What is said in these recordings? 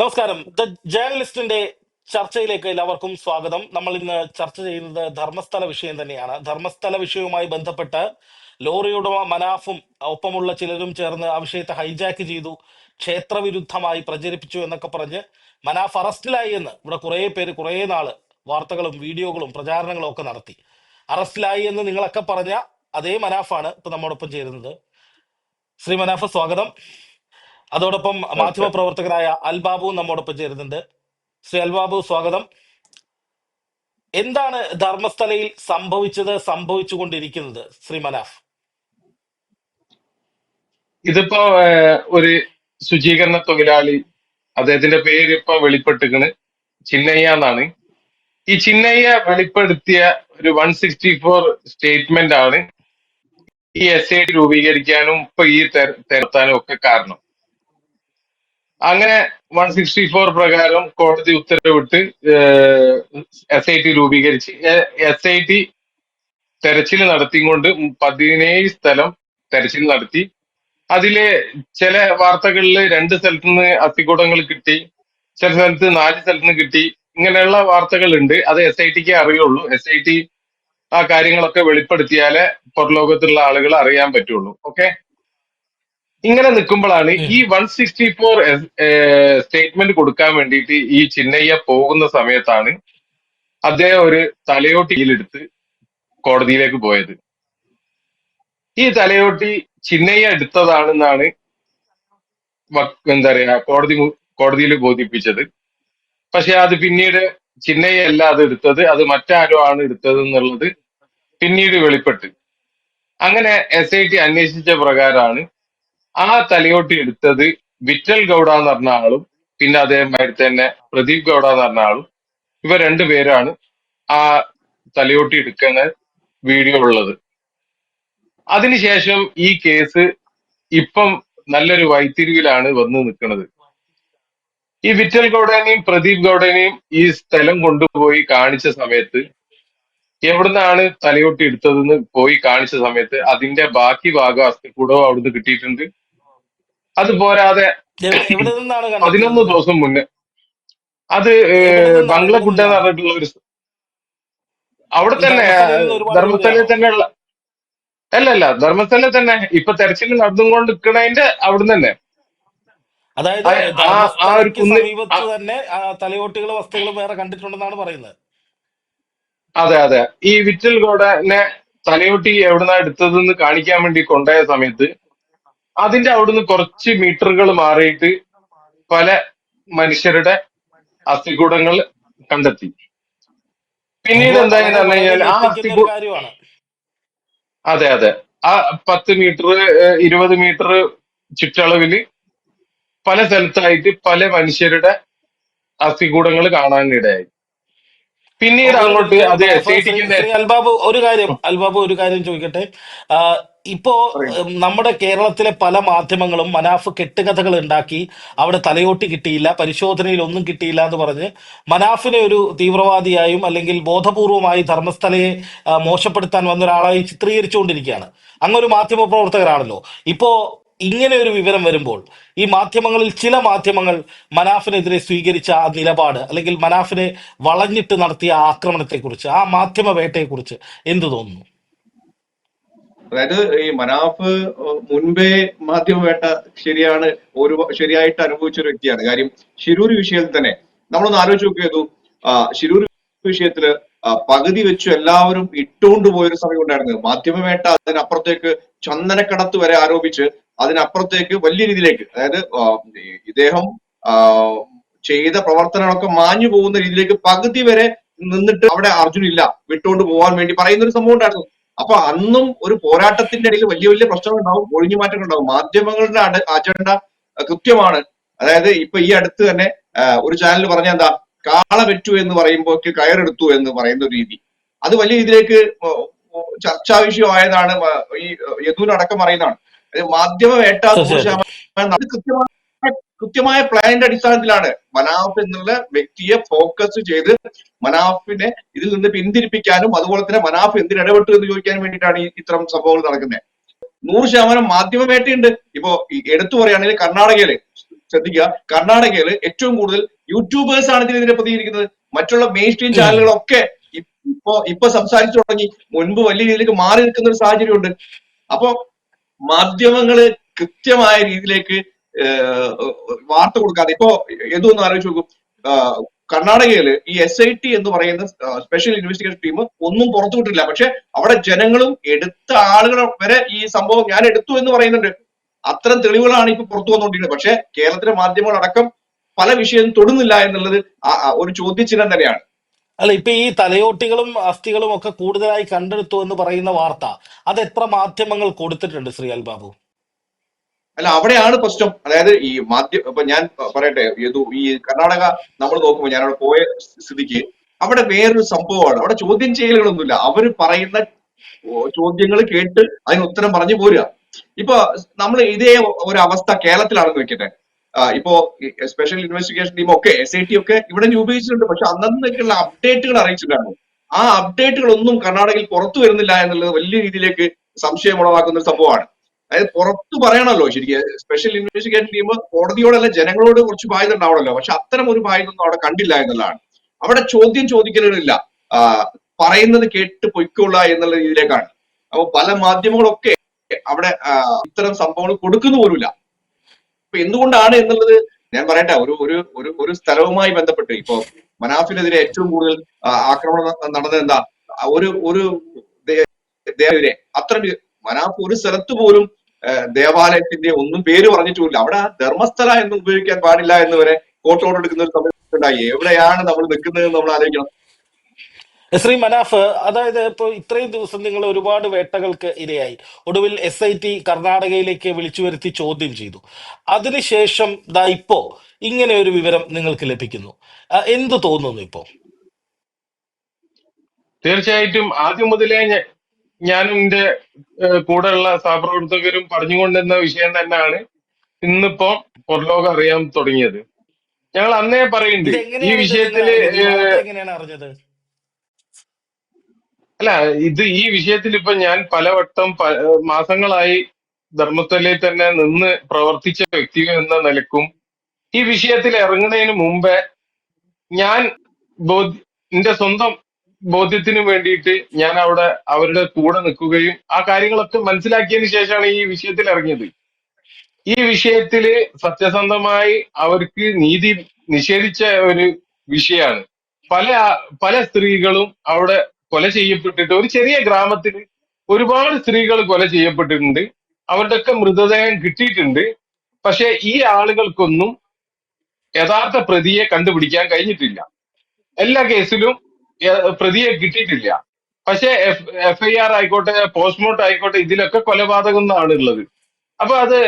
നമസ്കാരം. ദ ജേർണലിസ്റ്റിന്റെ ചർച്ചയിലേക്ക് എല്ലാവർക്കും സ്വാഗതം. നമ്മൾ ഇന്ന് ചർച്ച ചെയ്യുന്നത് ധർമ്മസ്ഥല വിഷയം തന്നെയാണ്. ധർമ്മസ്ഥല വിഷയവുമായി ബന്ധപ്പെട്ട് ലോറിയുടമ മനാഫും ഒപ്പമുള്ള ചിലരും ചേർന്ന് ആ വിഷയത്തെ ഹൈജാക്ക് ചെയ്തു. ക്ഷേത്രവിരുദ്ധമായി പ്രചരിപ്പിച്ചു എന്നൊക്കെ പറഞ്ഞ് മനാഫ് അറസ്റ്റിലായി എന്ന് ഇവിടെ കുറേ പേര് കുറേ നാൾ വാർത്തകളും വീഡിയോകളും പ്രചാരണങ്ങളും ഒക്കെ നടത്തി. അറസ്റ്റിലായി എന്ന് നിങ്ങളൊക്കെ പറഞ്ഞ അതേ മനാഫാണ് ഇപ്പൊ നമ്മോടൊപ്പം ചേരുന്നത്. ശ്രീ മനാഫ് സ്വാഗതം. അതോടൊപ്പം മാധ്യമ പ്രവർത്തകരായ അൽബാബു നമ്മോടൊപ്പം ചേരുന്നുണ്ട്. ശ്രീ അൽബാബു സ്വാഗതം. എന്താണ് ധർമ്മസ്ഥലയിൽ സംഭവിച്ചത് സംഭവിച്ചുകൊണ്ടിരിക്കുന്നത് ശ്രീ മനാഫ്? ഇതിപ്പോ ഒരു ശുചീകരണ തൊഴിലാളി അദ്ദേഹത്തിന്റെ പേര് ഇപ്പൊ വെളിപ്പെട്ടിക്കണ് ചിന്നയ്യ എന്നാണ്. ഈ ചിന്നയ്യ വെളിപ്പെടുത്തിയ ഒരു വൺ സിക്സ്റ്റി ഫോർ സ്റ്റേറ്റ്മെന്റ് ആണ് ഈ എസ് ഐ ഡി രൂപീകരിക്കാനും ഇപ്പൊ ഈ തെര- തെരത്താനും ഒക്കെ കാരണം. അങ്ങനെ വൺ സിക്സ്റ്റി ഫോർ പ്രകാരം കോടതി ഉത്തരവിട്ട് എസ് ഐ ടി രൂപീകരിച്ച്. എസ് ഐ ടി തെരച്ചിൽ നടത്തിക്കൊണ്ട് പതിനേഴ് സ്ഥലം തെരച്ചിൽ നടത്തി. അതിൽ ചില വാർത്തകളിൽ രണ്ട് സ്ഥലത്ത് നിന്ന് അത്തിക്കൂടങ്ങൾ കിട്ടി ചില സ്ഥലത്ത് നാല് സ്ഥലത്ത് നിന്ന് കിട്ടി. ഇങ്ങനെയുള്ള വാർത്തകളുണ്ട്. അത് എസ് ഐ ടിക്ക് അറിയുള്ളൂ. എസ് ഐ ടി ആ കാര്യങ്ങളൊക്കെ വെളിപ്പെടുത്തിയാലേ പുറലോകത്തുള്ള ആളുകൾ അറിയാൻ പറ്റുള്ളൂ. ഓക്കെ? ഇങ്ങനെ നിൽക്കുമ്പോഴാണ് ഈ വൺ സിക്സ്റ്റി ഫോർ സ്റ്റേറ്റ്മെന്റ് കൊടുക്കാൻ വേണ്ടിയിട്ട് ഈ ചിന്നയ്യ പോകുന്ന സമയത്താണ് അദ്ദേഹം ഒരു തലയോട്ടിയിലെടുത്ത് കോടതിയിലേക്ക് പോയത്. ഈ തലയോട്ടി ചിന്നയ്യ എടുത്തതാണെന്നാണ് എന്താ പറയാ കോടതി കോടതിയിൽ ബോധിപ്പിച്ചത്. പക്ഷെ അത് പിന്നീട് ചിന്നയ്യല്ല അത് എടുത്തത് അത് മറ്റാരോ ആണ് എടുത്തത് എന്നുള്ളത് പിന്നീട് വെളിപ്പെട്ട്. അങ്ങനെ എസ് ഐ ടി അന്വേഷിച്ച പ്രകാരമാണ് ആ തലയോട്ടി എടുത്തത് വിറ്റൽ ഗൗഡ എന്ന് പറഞ്ഞ ആളും പിന്നെ അതേമാതിരി തന്നെ പ്രദീപ് ഗൗഡ എന്ന് പറഞ്ഞ ആളും. ഇവ രണ്ടുപേരാണ് ആ തലയോട്ടി എടുക്കുന്ന വീഡിയോ ഉള്ളത്. അതിനുശേഷം ഈ കേസ് ഇപ്പം നല്ലൊരു വൈത്തിരിവിലാണ് വന്ന് നിൽക്കുന്നത്. ഈ വിറ്റൽ ഗൗഡനെയും പ്രദീപ് ഗൗഡനെയും ഈ സ്ഥലം കൊണ്ടുപോയി കാണിച്ച സമയത്ത് എവിടുന്നാണ് തലയോട്ടി എടുത്തതെന്ന് പോയി കാണിച്ച സമയത്ത് അതിന്റെ ബാക്കി ഭാഗം അസ്ഥിക്കൂടവും അവിടുന്ന് കിട്ടിയിട്ടുണ്ട്. അത് പോരാതെ എവിടെ നിന്നാണ് പതിനൊന്ന് ദിവസം മുന്നേ. അത് എവിടെ ഏഹ്, നിന്നാണ് എവിടെ ബംഗ്ലഗുഡ എന്ന് പറഞ്ഞിട്ടുള്ള ഒരു സ്ഥ- അവിടെ തന്നെ ധർമ്മസ്ഥലയിൽ നിന്ന് ഒരുപാട് ധർമ്മസ്ഥലയിൽ തന്നെ ഉള്ള അല്ല അല്ല ധർമ്മസ്ഥലയിൽ തന്നെ. ഇപ്പൊ തെരച്ചിൽ നടന്നുകൊണ്ട് നിൽക്കണതിന്റെ അവിടുന്ന് തന്നെ. അതായത് ആ ആ ആ ഒരു ധർമ്മസ്ഥലയ്ക്ക് കുന്ന് ആ, സമീപത്ത് തന്നെ വേറെ കണ്ടിട്ടുണ്ടെന്നാണ് പറയുന്നത്. അതെ അതെ. ഈ വിറ്റൽ ഗോഡനെ തലയോട്ടി എവിടുന്നാ എടുത്തതെന്ന് കാണിക്കാൻ വേണ്ടി കൊണ്ടുപോയ സമയത്ത് അതിന്റെ അവിടുന്ന് കുറച്ച് മീറ്ററുകൾ മാറിയിട്ട് പല മനുഷ്യരുടെ അസ്ഥികൂടങ്ങൾ കണ്ടെത്തി. പിന്നീട് എന്തായെന്ന് പറഞ്ഞു കഴിഞ്ഞാൽ ആ അസ്ഥികൂ കാര്യമാണ്. അതെ അതെ. ആ പത്ത് മീറ്റർ ഇരുപത് മീറ്റർ ചുറ്റളവിൽ പല സ്ഥലത്തായിട്ട് പല മനുഷ്യരുടെ അസ്ഥികൂടങ്ങൾ കാണാനിടയായി. പിന്നീട് അങ്ങോട്ട് അത് അൽബാബു ഒരു കാര്യം അൽബാബു ഒരു കാര്യം ചോദിക്കട്ടെ. ഇപ്പോ നമ്മുടെ കേരളത്തിലെ പല മാധ്യമങ്ങളും മനാഫ് കെട്ടുകഥകൾ ഉണ്ടാക്കി അവിടെ തലയോട്ടി കിട്ടിയില്ല പരിശോധനയിൽ ഒന്നും കിട്ടിയില്ല എന്ന് പറഞ്ഞ് മനാഫിനെ ഒരു തീവ്രവാദിയായും അല്ലെങ്കിൽ ബോധപൂർവമായി ധർമ്മസ്ഥലയെ മോശപ്പെടുത്താൻ വന്ന ഒരാളായി ചിത്രീകരിച്ചുകൊണ്ടിരിക്കുകയാണ്. അങ്ങൊരു മാധ്യമ പ്രവർത്തകരാണല്ലോ ഇപ്പോ ഇങ്ങനെ ഒരു വിവരം വരുമ്പോൾ ഈ മാധ്യമങ്ങളിൽ ചില മാധ്യമങ്ങൾ മനാഫിനെതിരെ സ്വീകരിച്ച ആ നിലപാട് അല്ലെങ്കിൽ മനാഫിനെ വളഞ്ഞിട്ട് നടത്തിയ ആക്രമണത്തെക്കുറിച്ച് ആ മാധ്യമ വേട്ടയെക്കുറിച്ച് എന്ത് തോന്നുന്നു? അതായത് ഈ മനാഫ് മുൻപേ മാധ്യമവേട്ട ശരിയാണ് ഒരു ശരിയായിട്ട് അനുഭവിച്ച ഒരു വ്യക്തിയാണ്. കാര്യം ശിരൂർ വിഷയത്തിൽ തന്നെ നമ്മളൊന്ന് ആലോചിച്ച് നോക്കിയതു ചെയ്തു ശിരൂർ വിഷയത്തിൽ പകുതി വെച്ചു എല്ലാവരും ഇട്ടുകൊണ്ട് പോയൊരു സമയം ഉണ്ടായിരുന്നത് മാധ്യമവേട്ട അതിനപ്പുറത്തേക്ക് ചന്ദനക്കടത്ത് വരെ ആരോപിച്ച് അതിനപ്പുറത്തേക്ക് വലിയ രീതിയിലേക്ക് അതായത് ഇദ്ദേഹം ചെയ്ത പ്രവർത്തനങ്ങളൊക്കെ മാഞ്ഞു പോകുന്ന രീതിയിലേക്ക് പകുതി വരെ നിന്നിട്ട് അവിടെ അർജുൻ ഇല്ല വിട്ടുകൊണ്ട് പോകാൻ വേണ്ടി പറയുന്ന ഒരു സംഭവം ഉണ്ടായിരുന്നു. അപ്പൊ അന്നും ഒരു പോരാട്ടത്തിന്റെ ഇടയിൽ വലിയ വലിയ പ്രശ്നങ്ങൾ ഉണ്ടാവും ഒഴിഞ്ഞു മാറ്റങ്ങൾ ഉണ്ടാവും. മാധ്യമങ്ങളുടെ അജണ്ട കൃത്യമാണ്. അതായത് ഇപ്പൊ ഈ അടുത്ത് തന്നെ ഒരു ചാനൽ പറഞ്ഞ എന്താ കാള വെറ്റു എന്ന് പറയുമ്പോൾ കയറെടുത്തു എന്ന് പറയുന്ന ഒരു രീതി. അത് വലിയ രീതിയിലേക്ക് ചർച്ചാ വിഷയമായതാണ് ഈ യദുവിനടക്കം പറയുന്നതാണ്. മാധ്യമ വേട്ട കൃത്യമായ കൃത്യമായ പ്ലാനിന്റെ അടിസ്ഥാനത്തിലാണ് മനാഫ് എന്നുള്ള വ്യക്തിയെ ഫോക്കസ് ചെയ്ത് മനാഫിനെ ഇതിൽ നിന്ന് പിന്തിരിപ്പിക്കാനും അതുപോലെ തന്നെ മനാഫ് എന്തിന് ഇടപെട്ടു എന്ന് ചോദിക്കാനും വേണ്ടിയിട്ടാണ് ഈ ഇത്തരം സംഭവങ്ങൾ നടക്കുന്നത്. നൂറ് ശതമാനം മാധ്യമ വേട്ടയുണ്ട്. ഇപ്പോ എടുത്തു പറയുകയാണെങ്കിൽ കർണാടകയിൽ ശ്രദ്ധിക്കുക കർണാടകയിൽ ഏറ്റവും കൂടുതൽ യൂട്യൂബേഴ്സ് ആണ് ഇതിനെതിരെ പ്രതികരിക്കുന്നത്. മറ്റുള്ള മെയിൻ സ്ട്രീം ചാനലുകളൊക്കെ ഇപ്പോ ഇപ്പൊ ഇപ്പൊ സംസാരിച്ചു തുടങ്ങി. മുൻപ് വലിയ രീതിയിലേക്ക് മാറി നിൽക്കുന്ന ഒരു സാഹചര്യമുണ്ട്. അപ്പൊ മാധ്യമങ്ങൾ കൃത്യമായ രീതിയിലേക്ക് വാർത്ത കൊടുക്കാതെ. ഇപ്പോ ഏതൊന്നും ആലോചിച്ച് നോക്കും. കർണാടകയിൽ ഈ എസ് ഐ ടി എന്ന് പറയുന്ന സ്പെഷ്യൽ ഇൻവെസ്റ്റിഗേഷൻ ടീം ഒന്നും പുറത്തു വിട്ടില്ല പക്ഷെ അവിടെ ജനങ്ങളും എടുത്ത ആളുകൾ വരെ ഈ സംഭവം ഞാൻ എടുത്തു എന്ന് പറയുന്നുണ്ട്. അത്തരം തെളിവുകളാണ് ഇപ്പൊ പുറത്തു വന്നുകൊണ്ടിരിക്കുന്നത്. പക്ഷെ കേരളത്തിലെ മാധ്യമങ്ങൾ അടക്കം പല വിഷയം തൊടുന്നില്ല എന്നുള്ളത് ഒരു ചോദ്യചിഹ്നം തന്നെയാണ്. അല്ല ഇപ്പൊ ഈ തലയോട്ടികളും അസ്ഥികളും ഒക്കെ കൂടുതലായി കണ്ടെടുത്തു എന്ന് പറയുന്ന വാർത്ത അത് എത്ര മാധ്യമങ്ങൾ കൊടുത്തിട്ടുണ്ട് ശ്രീ അൽബാബു? അല്ല അവിടെയാണ് പ്രശ്നം. അതായത് ഈ മാധ്യമ ഇപ്പൊ ഞാൻ പറയട്ടെ ഏതു ഈ കർണാടക നമ്മൾ നോക്കുമ്പോൾ ഞാൻ അവിടെ പോയ സ്ഥിതിക്ക് അവിടെ വേറൊരു സംഭവമാണ്. അവിടെ ചോദ്യം ചെയ്യലുകളൊന്നുമില്ല. അവർ പറയുന്ന ചോദ്യങ്ങൾ കേട്ട് അതിന് ഉത്തരം പറഞ്ഞു പോരുക. ഇപ്പൊ നമ്മൾ ഇതേ ഒരു അവസ്ഥ കേരളത്തിലാണെന്ന് വെക്കട്ടെ. ഇപ്പോ സ്പെഷ്യൽ ഇൻവെസ്റ്റിഗേഷൻ ടീം ഒക്കെ എസ് ഐ ടി ഒക്കെ ഇവിടെ രൂപീകരിച്ചിട്ടുണ്ട് പക്ഷെ അന്നേക്കുള്ള അപ്ഡേറ്റുകൾ അറിയിച്ചിട്ടുണ്ടായിരുന്നു. ആ അപ്ഡേറ്റുകൾ ഒന്നും കർണാടകയിൽ പുറത്തു വരുന്നില്ല എന്നുള്ളത് വലിയ രീതിയിലേക്ക് സംശയം ഉളവാക്കുന്ന ഒരു സംഭവമാണ്. അതായത് പുറത്തു പറയണമല്ലോ ശരിക്കും. സ്പെഷ്യൽ ഇൻവെസ്റ്റിഗേഷൻ ടീം കോടതിയോടല്ല ജനങ്ങളോട് കുറച്ച് ബാധ്യത ഉണ്ടാവണമല്ലോ പക്ഷെ അത്തരം ഒരു ബാധ്യത ഒന്നും അവിടെ കണ്ടില്ല എന്നുള്ളതാണ്. അവിടെ ചോദ്യം ചോദിക്കലുകളില്ല പറയുന്നത് കേട്ട് പൊയ്ക്കൊള്ള എന്നുള്ള രീതിയിലേക്കാണ്. അപ്പൊ പല മാധ്യമങ്ങളൊക്കെ അവിടെ ഇത്തരം സംഭവങ്ങൾ കൊടുക്കുന്ന പോലുമില്ല. അപ്പൊ എന്തുകൊണ്ടാണ് എന്നുള്ളത് ഞാൻ പറയട്ടെ ഒരു ഒരു ഒരു ഒരു സ്ഥലവുമായി ബന്ധപ്പെട്ട് ഇപ്പൊ മനാഫിനെതിരെ ഏറ്റവും കൂടുതൽ ആക്രമണം നടന്നത് എന്താ? ഒരു ഒരു അത്ര മനാഫ് ഒരു സ്ഥലത്ത് പോലും ദേവാലയത്തിന്റെ ഒന്നും പേര് പറഞ്ഞിട്ടുമില്ല. അവിടെ ധർമ്മസ്ഥല എന്ന് ഉപയോഗിക്കാൻ പാടില്ല എന്ന് വരെ കോട്ട് ഓർഡർ എടുക്കുന്ന ഒരു സമയത്തുണ്ടായി എവിടെയാണ് നമ്മൾ നിൽക്കുന്നത് നമ്മൾ ആലോചിക്കണം. ശ്രീ മനാഫ് അതായത് ഇപ്പോൾ ഇത്രയും ദിവസം നിങ്ങൾ ഒരുപാട് വേട്ടകൾക്ക് ഇരയായി. ഒടുവിൽ എസ് ഐ ടി കർണാടകയിലേക്ക് വിളിച്ചു വരുത്തി ചോദ്യം ചെയ്തു. അതിനുശേഷം ദാ ഇപ്പോ ഇങ്ങനെ ഒരു വിവരം നിങ്ങൾക്ക് ലഭിക്കുന്നു. ആ, എന്ത് തോന്നുന്നു ഇപ്പോ? തീർച്ചയായിട്ടും ആദ്യം മുതലേ ഞ- ഞാനും എന്റെ ഏഹ്, കൂടെയുള്ള സഹപ്രവർത്തകരും പറഞ്ഞുകൊണ്ടിരുന്ന വിഷയം തന്നെയാണ് ഇന്നിപ്പോ പുറലോകം അറിയാൻ തുടങ്ങിയത്. ഞങ്ങൾ അന്നേ പറയുന്നുണ്ട് ഈ എങ്ങനെയാണ് ഇത് നിങ്ങൾ വിഷയത്തിൽ അറിഞ്ഞത് ഈ ഏഹ്, എങ്ങനെയാണ് അറിഞ്ഞത്? അല്ല ഇത് ഈ വിഷയത്തിൽ ഇപ്പൊ ഞാൻ പലവട്ടം മാസങ്ങളായി ധർമ്മസ്ഥലയിൽ തന്നെ നിന്ന് പ്രവർത്തിച്ച വ്യക്തി എന്ന നിലക്കും ഈ വിഷയത്തിൽ ഇറങ്ങുന്നതിന് മുമ്പേ ഞാൻ എന്റെ സ്വന്തം ബോധ്യത്തിന് വേണ്ടിയിട്ട് ഞാൻ അവിടെ അവരുടെ കൂടെ നിൽക്കുകയും ആ കാര്യങ്ങളൊക്കെ മനസ്സിലാക്കിയതിന് ശേഷമാണ് ഈ വിഷയത്തിൽ ഇറങ്ങിയത്. ഈ വിഷയത്തിൽ സത്യസന്ധമായി അവർക്ക് നീതി നിഷേധിച്ച ഒരു വിഷയമാണ്. പല പല സ്ത്രീകളും അവിടെ കൊല ചെയ്യപ്പെട്ടിട്ട് ഒരു ചെറിയ ഗ്രാമത്തിൽ ഒരുപാട് സ്ത്രീകൾ കൊല ചെയ്യപ്പെട്ടിട്ടുണ്ട്. അവരുടെയൊക്കെ മൃതദേഹം കിട്ടിയിട്ടുണ്ട്. പക്ഷെ ഈ ആളുകൾക്കൊന്നും യഥാർത്ഥ പ്രതിയെ കണ്ടുപിടിക്കാൻ കഴിഞ്ഞിട്ടില്ല. എല്ലാ കേസിലും പ്രതിയെ കിട്ടിയിട്ടില്ല. പക്ഷെ എഫ് ഐ ആർ ആയിക്കോട്ടെ പോസ്റ്റ്മോർട്ടം ആയിക്കോട്ടെ ഇതിലൊക്കെ കൊലപാതകം എന്നാണ് ഉള്ളത്. അപ്പൊ അത്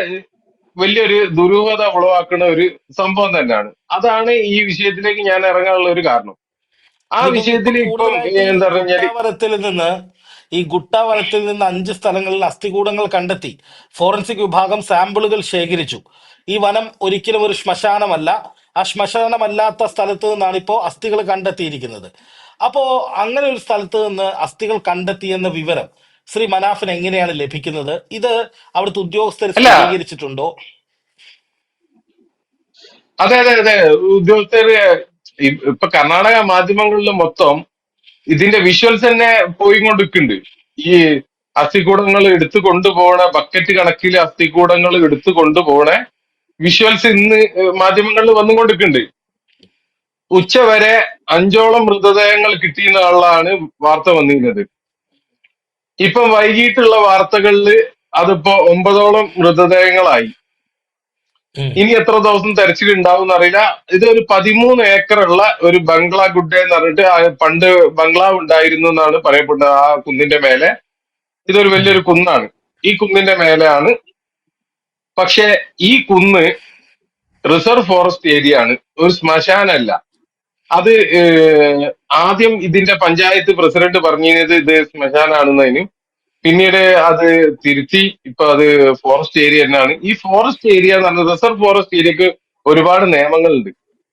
വലിയൊരു ദുരൂഹത ഉളവാക്കുന്ന ഒരു സംഭവം തന്നെയാണ്. അതാണ് ഈ വിഷയത്തിലേക്ക് ഞാൻ ഇറങ്ങാനുള്ള ഒരു കാരണം. ആ വിഷയത്തിൽ ഇപ്പം എന്താ പറഞ്ഞാൽ ഗുട്ടാവരത്തിൽ നിന്ന് ഈ ഗുട്ടാവരത്തിൽ നിന്ന് അഞ്ച് സ്ഥലങ്ങളിൽ അസ്ഥികൂടങ്ങൾ കണ്ടെത്തി. ഫോറൻസിക് വിഭാഗം സാമ്പിളുകൾ ശേഖരിച്ചു. ഈ വനം ഒരിക്കലും ഒരു ശ്മശാനമല്ല. ആ ശ്മശാനമല്ലാത്ത സ്ഥലത്ത് നിന്നാണ് ഇപ്പോൾ അസ്ഥികൾ കണ്ടെത്തിയിരിക്കുന്നത്. അപ്പോ അങ്ങനെ ഒരു സ്ഥലത്ത് നിന്ന് അസ്ഥികൾ കണ്ടെത്തിയെന്ന വിവരം ശ്രീ മനാഫിന് എങ്ങനെയാണ് ലഭിക്കുന്നത്? ഇത് അവിടുത്തെ ഉദ്യോഗസ്ഥർ സ്ഥിരീകരിച്ചിട്ടുണ്ടോ? അതെ അതെ അതെ. ഉദ്യോഗസ്ഥര് ഇപ്പൊ കർണാടക മാധ്യമങ്ങളിൽ മൊത്തം ഇതിന്റെ വിഷ്വൽസ് തന്നെ പോയി കൊണ്ടിരിക്കുന്നുണ്ട് ഈ അസ്ഥികൂടങ്ങൾ എടുത്തു കൊണ്ടുപോണ ബക്കറ്റ് കണക്കിൽ അസ്ഥികൂടങ്ങൾ എടുത്തു കൊണ്ടുപോണ വിഷ്വൽസ് ഇന്ന് മാധ്യമങ്ങളിൽ വന്നുകൊണ്ടിരിക്കുന്നുണ്ട്. ഉച്ച വരെ അഞ്ചോളം മൃതദേഹങ്ങൾ കിട്ടിയെന്നുള്ളതാണ് വാർത്ത വന്നിരുന്നത് ഇപ്പം വൈകിട്ടുള്ള വാർത്തകളിൽ അതിപ്പോ ഒമ്പതോളം മൃതദേഹങ്ങളായി. ഇനി എത്ര ദിവസം തെരച്ചിൽ ഉണ്ടാവും എന്നറിയില്ല ഒരു പതിമൂന്ന് ഏക്കറുള്ള ഒരു ബംഗ്ലാ ഗുഡ് എന്ന് പറഞ്ഞിട്ട് പണ്ട് ബംഗ്ലാവ് ഉണ്ടായിരുന്നു എന്നാണ് പറയപ്പെടുന്നത് ആ കുന്നിന്റെ മേലെ. ഇതൊരു. വലിയൊരു കുന്നാണ്. ഈ കുന്നിന്റെ മേലെയാണ്. പക്ഷെ ഈ കുന്ന് റിസർവ് ഫോറസ്റ്റ് ഏരിയ ആണ് ഒരു ശ്മശാനല്ല. അത് ആദ്യം ഇതിന്റെ പഞ്ചായത്ത് പ്രസിഡന്റ് പറഞ്ഞിരുന്നത് ഇത് ശ്മശാനാണെന്നതിന് പിന്നീട് അത് തിരുത്തി ഇപ്പൊ അത് ഫോറസ്റ്റ് ഏരിയ തന്നെയാണ്. ഈ ഫോറസ്റ്റ് ഏരിയ എന്ന് പറഞ്ഞാൽ റിസർവ് ഫോറസ്റ്റ് ഏരിയക്ക് ഒരുപാട് നിയമങ്ങളുണ്ട്.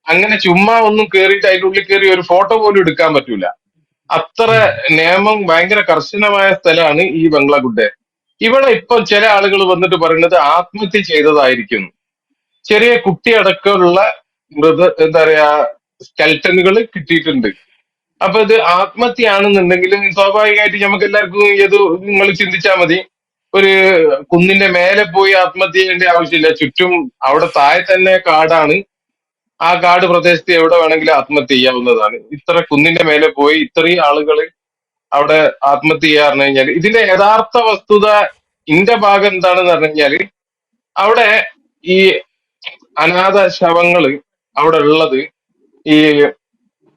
അങ്ങനെ ചുമ്മാ ഒന്നും കേറിയിട്ട് അതിന്റെ ഉള്ളിൽ കയറി ഒരു ഫോട്ടോ പോലും എടുക്കാൻ പറ്റൂല. അത്ര നിയമം ഭയങ്കര കർശനമായ സ്ഥലമാണ് ഈ ബംഗ്ലാഗുഡെ ഇവിടെ ഇപ്പൊ ചില ആളുകൾ വന്നിട്ട് പറയുന്നത് ആത്മഹത്യ ചെയ്തതായിരിക്കും. ചെറിയ കുട്ടി അടക്കമുള്ള മൃത എന്താ പറയാ സ്കെൽട്ടനുകൾ കിട്ടിയിട്ടുണ്ട്. അപ്പൊ ഇത് ആത്മഹത്യയാണെന്നുണ്ടെങ്കിൽ സ്വാഭാവികമായിട്ട് നമുക്ക് എല്ലാവർക്കും ഇത് നിങ്ങൾ ചിന്തിച്ചാൽ മതി. ഒരു കുന്നിന്റെ മേലെ പോയി ആത്മഹത്യ ചെയ്യേണ്ട ആവശ്യമില്ല. ചുറ്റും അവിടെ താഴെ തന്നെ കാടാണ്. ആ കാട് പ്രദേശത്ത് എവിടെ വേണമെങ്കിലും ആത്മഹത്യ ചെയ്യാവുന്നതാണ്. ഇത്ര കുന്നിന്റെ മേലെ പോയി ഇത്രയും ആളുകൾ അവിടെ ആത്മഹത്യ ചെയ്യാ കഴിഞ്ഞാൽ ഇതിന്റെ യഥാർത്ഥ വസ്തുത ഇന്റെ ഭാഗം എന്താണെന്ന് പറഞ്ഞു കഴിഞ്ഞാൽ അവിടെ ഈ അനാഥ ശവങ്ങൾ അവിടെ ഉള്ളത് ഈ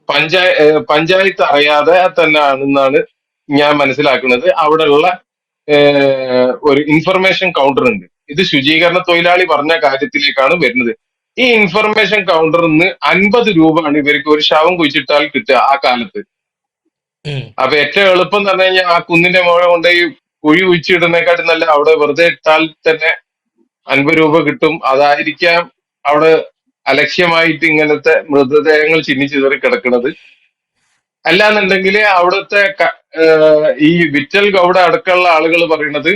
പഞ്ചായ പഞ്ചായത്ത് അറിയാതെ തന്നെ ആണെന്നാണ് ഞാൻ മനസ്സിലാക്കുന്നത്. അവിടെയുള്ള ഉള്ള ഒരു ഇൻഫർമേഷൻ കൗണ്ടർ ഉണ്ട്. ഇത് ശുചീകരണ തൊഴിലാളി പറഞ്ഞ കാര്യത്തിലേക്കാണ് വരുന്നത്. ഈ ഇൻഫർമേഷൻ കൗണ്ടറിൽ നിന്ന് അൻപത് രൂപയാണ് ഇവർക്ക് ഒരു ശവം കുഴിച്ചിട്ടാൽ കിട്ടുക ആ കാലത്ത്. അപ്പൊ ഏറ്റവും എളുപ്പം എന്ന് പറഞ്ഞു കഴിഞ്ഞാൽ ആ കുന്നിന്റെ കൊണ്ട് ഈ കുഴി കുഴിച്ചിടുന്നേക്കാട്ടും നല്ല അവിടെ വെറുതെ ഇട്ടാൽ തന്നെ അൻപത് രൂപ കിട്ടും. അതായിരിക്കാം അവിടെ അലക്ഷ്യമായിട്ട് ഇങ്ങനത്തെ മൃതദേഹങ്ങൾ ചിന്നിച്ചിതറി കിടക്കുന്നത് അല്ലാന്നുണ്ടെങ്കിൽ അവിടുത്തെ ഈ വിറ്റൽ ഗൗഡ അടക്കമുള്ള ആളുകൾ പറയുന്നത്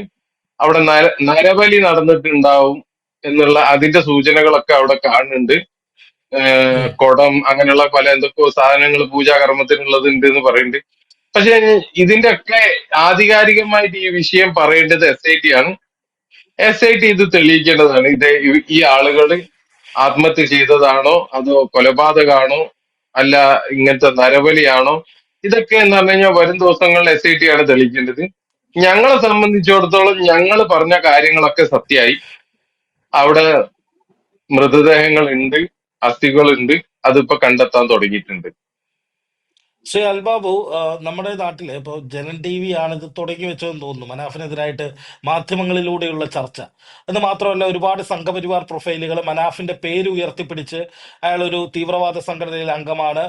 അവിടെ നര നരബലി നടന്നിട്ടുണ്ടാവും എന്നുള്ള അതിന്റെ സൂചനകളൊക്കെ അവിടെ കാണുന്നുണ്ട്. കുടം അങ്ങനെയുള്ള പല എന്തൊക്കെയോ സാധനങ്ങൾ പൂജാകർമ്മത്തിനുള്ളത് ഉണ്ട് എന്ന് പറയുന്നുണ്ട്. പക്ഷെ ഇതിന്റെ ഒക്കെ ആധികാരികമായിട്ട് ഈ വിഷയം പറയേണ്ടത് എസ് ഐ ടി ആണ്. എസ് ഐ ടി ഇത് തെളിയിക്കേണ്ടതാണ്. ഇത് ഈ ആളുകൾ ആത്മഹത്യ ചെയ്തതാണോ? അതോ കൊലപാതകമാണോ അല്ല ഇങ്ങനത്തെ നരബലിയാണോ? ഇതൊക്കെ എന്ന് പറഞ്ഞു കഴിഞ്ഞാൽ വരും ദിവസങ്ങളിൽ എസ് ഐ ടി ആണ് തെളിയിക്കേണ്ടത്. ഞങ്ങളെ സംബന്ധിച്ചിടത്തോളം ഞങ്ങൾ പറഞ്ഞ കാര്യങ്ങളൊക്കെ സത്യമായി. അവിടെ മൃതദേഹങ്ങൾ ഉണ്ട് അസ്ഥികളുണ്ട് അതിപ്പോ കണ്ടെത്താൻ തുടങ്ങിയിട്ടുണ്ട്. ശ്രീ അൽബാബു നമ്മുടെ നാട്ടിൽ ഇപ്പൊ ജനൻ ടി വി ആണ് ഇത് തുടങ്ങി വെച്ചതെന്ന് തോന്നുന്നു. മനാഫിനെതിരായിട്ട് മാധ്യമങ്ങളിലൂടെയുള്ള ചർച്ച. എന്ന് മാത്രമല്ല ഒരുപാട് സംഘപരിവാർ പ്രൊഫൈലുകൾ മനാഫിന്റെ പേര് ഉയർത്തിപ്പിടിച്ച് അയാൾ ഒരു തീവ്രവാദ സംഘടനയിലെ അംഗമാണ്.